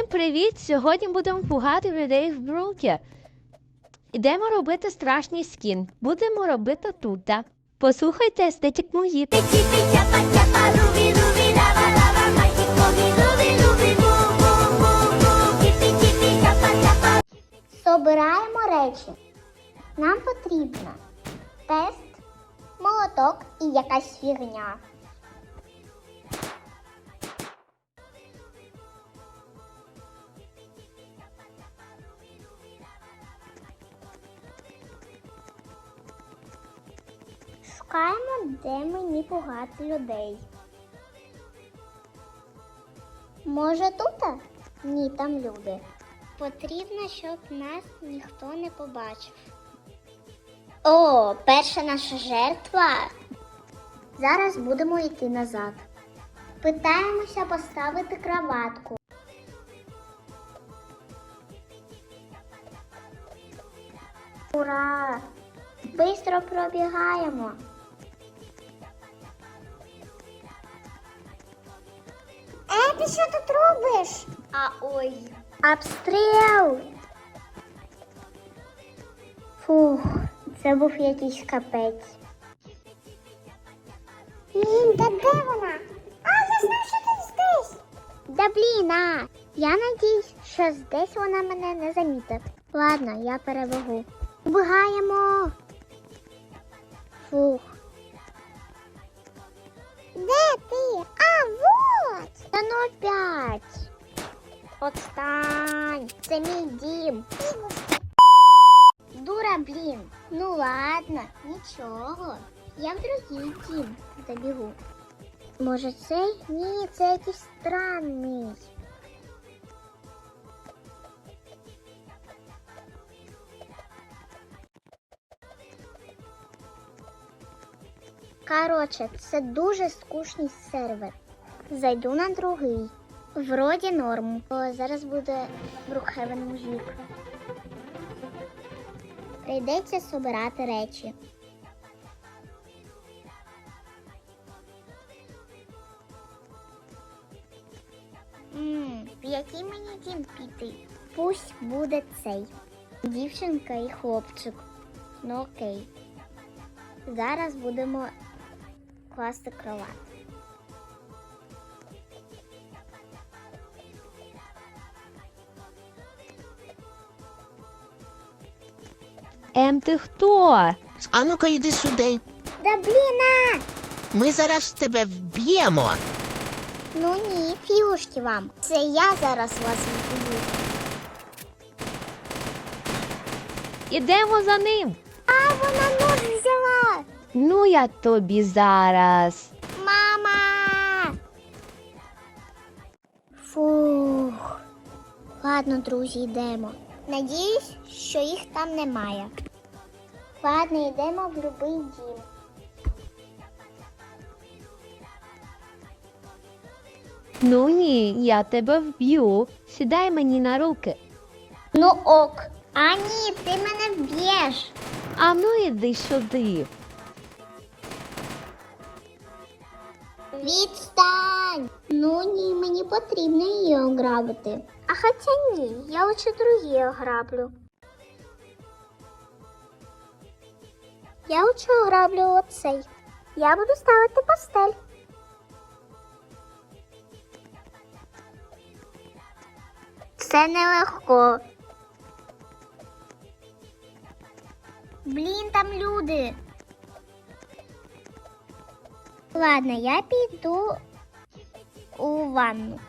Всім привіт! Сьогодні будемо пугати людей в бруки. Ідемо робити страшний скін. Будемо робити тут. Послухайте естетик мої. Собираємо речі. Нам потрібно тест, молоток і якась фігня. Шукаємо, де мені пугати людей. Може тут? Ні, там люди. Потрібно, щоб нас ніхто не побачив. О, перша наша жертва. Зараз будемо йти назад. Питаємося поставити кроватку. Ура! Бистро пробігаємо. Ти що тут робиш? А ой. Обстріл! Фух, це був якийсь капець. Блін, де вона? А, я знаю, що ти здесь. Да блін, а. Я надіюсь, що здесь вона мене не замітить. Ладно, я перевогу. Убігаємо. Фух. Де ти? Та ну опять. Отстань! Це мій дім. Дура, блін. Ну ладно, нічого. Я в другий дім забігу. Може цей? Ні, це якийсь странний. Коротше, це дуже скучний сервер. Зайду на другий. Вроді норм. О, зараз буде Брукхевен мужик. Прийдеться собирати речі. Ммм, в який мені дім піти? Пусть буде цей. Дівчинка і хлопчик. Ну окей. Зараз будемо класти кровать. Ем, ти хто? А ну-ка йди сюди. Да бліна! Ми зараз тебе вб'ємо. Ну ні, фігушки вам. Це я зараз вас вб'ю. Ідемо за ним. А вона нож взяла. Ну я тобі зараз. Мама! Фух. Ладно, друзі, йдемо. Надіюсь, що їх там немає. Ладно, йдемо в будь-який дім. Ну ні, я тебе вб'ю. Сідай мені на руки. Ну ок. А ні, ти мене вб'єш. А ну іди сюди. Відстань! Ну ні, мені потрібно її ограбити. А хоча ні, я лише другі ограблю. Я лише ограблю оцей. Я буду ставити постель. Це нелегко. Блін, там люди. Ладно, я піду у ванну.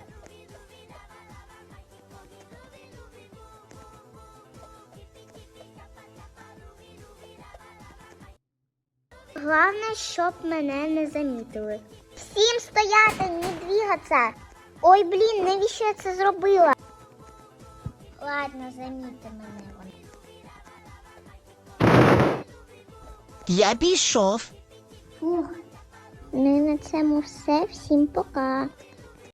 Головне, щоб мене не замітили. Всім стояти, не двигатися. Ой, блін, навіщо я це зробила? Ладно, заміти мене вони. Я пішов. Фух. І на цьому все. Всім пока.